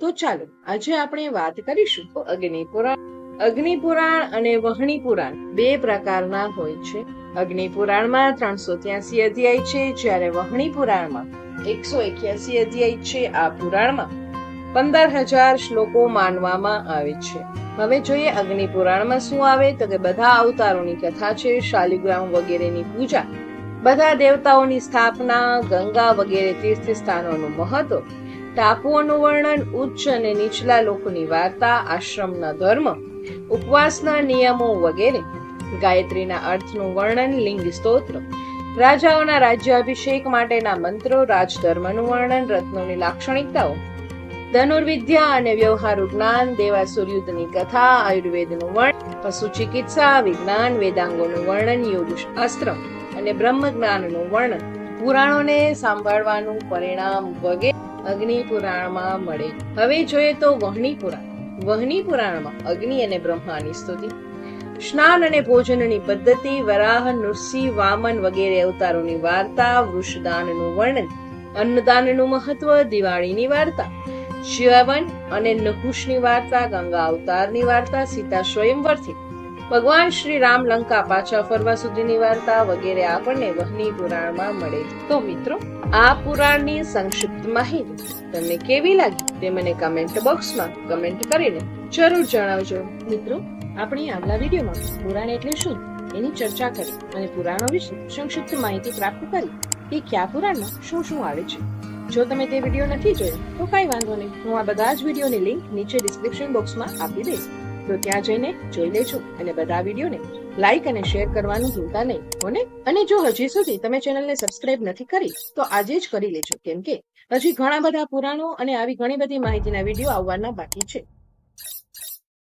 તો ચાલો, આજે આપણે વાત કરીશું અગ્નિ પુરાણ અગ્નિ પુરાણ અને વહણી પુરાણ બે પ્રકારના હોય છે. અગ્નિ પુરાણમાં ત્રણસો ત્યાસી અધ્યાય છે, જ્યારે વહણી પુરાણમાં એકસો એક્યાસી અધ્યાય છે, આ પુરાણમાં પંદર હજાર શ્લોકો માનવામાં આવે છે. હવે જોઈએ અગ્નિ પુરાણમાં શું આવે, તો કે બધા અવતારોની કથા છે, શાલિગ્રામ વગેરેની પૂજા. બધા દેવતાઓની સ્થાપના, ગંગા વગેરે તીર્થ સ્થાનોનું મહત્વ ટાપુઓનું વર્ણન ઉચ્ચ અને નીચલા લોકોની વાર્તા, આશ્રમના ધર્મ, ઉપવાસના નિયમો વગેરે. ગાયત્રીના અર્થનું વર્ણન લિંગ સ્તોત્ર, રાજાઓના રાજ્યાભિષેક માટેના મંત્રો, રાજધર્મનું વર્ણન, રત્નોની લાક્ષણિકતાઓ, ધનુર્વિદ્યા અને વ્યવહારુ જ્ઞાન દેવા યુદ્ધની કથા, આયુર્વેદનું વર્ણન પશુ ચિકિત્સા વિજ્ઞાન, વેદાંગોનું વર્ણન યોગ શાસ્ત્ર અને બ્રહ્મ જ્ઞાનનું વર્ણન. પુરાણોને સાંભળવાનું પરિણામ વગેરે અગ્નિ પુરાણમાં મળે. હવે જોઈએ તો વહની પુરાણ. વહની પુરાણમાં અગ્નિ અને બ્રહ્માની સ્તુતિ. સ્નાન અને ભોજનની પદ્ધતિ, વરાહ, નૃસિંહ, વામન વગેરે અવતારોની વાર્તા, વૃષદાનનું વર્ણન, અન્નદાનનું મહત્વ, દિવાળીની વાર્તા શ્યવન અને નહુષની વાર્તા, ગંગા અવતારની વાર્તા, સીતા સ્વયંવરથી ભગવાન શ્રી રામ લંકા પાછા ફરવા સુધીની વાર્તા વગેરે આપણને વહની પુરાણમાં મળે. તો મિત્રો, આ પુરાણની સંક્ષિપ્ત માહિતી તમને કેવી લાગી તે મને કમેન્ટ બોક્સમાં કમેન્ટ કરીને જરૂર જણાવજો. મિત્રો, આપણે આગલા વિડીયોમાં પુરાણ એટલે શું એની ચર્ચા કરી અને પુરાણો વિશે સંક્ષિપ્ત માહિતી પ્રાપ્ત કરી કે કયા પુરાણમાં શું શું આવે છે. જો તમે તે વીડિયો નથી જોયો, તો કઈ વાંધો નહીં. હું આ બધા જ વિડીયોની લિંક નીચે ડિસ્ક્રિપ્શન બોક્સમાં આપી દઈશ. તો ત્યાં જઈને જોઈ લેજો અને બધા વિડીયોને લાઈક અને શેર કરવાનું ભૂલતા નહીં, હોને? અને જો હજી સુધી તમે ચેનલને સબસ્ક્રાઇબ નથી કરી, તો આજે જ કરી લેજો, કેમ કે હજી ઘણા બધા પુરાણો અને આવી ઘણી બધી માહિતીના વીડિયો આવવાના બાકી છે.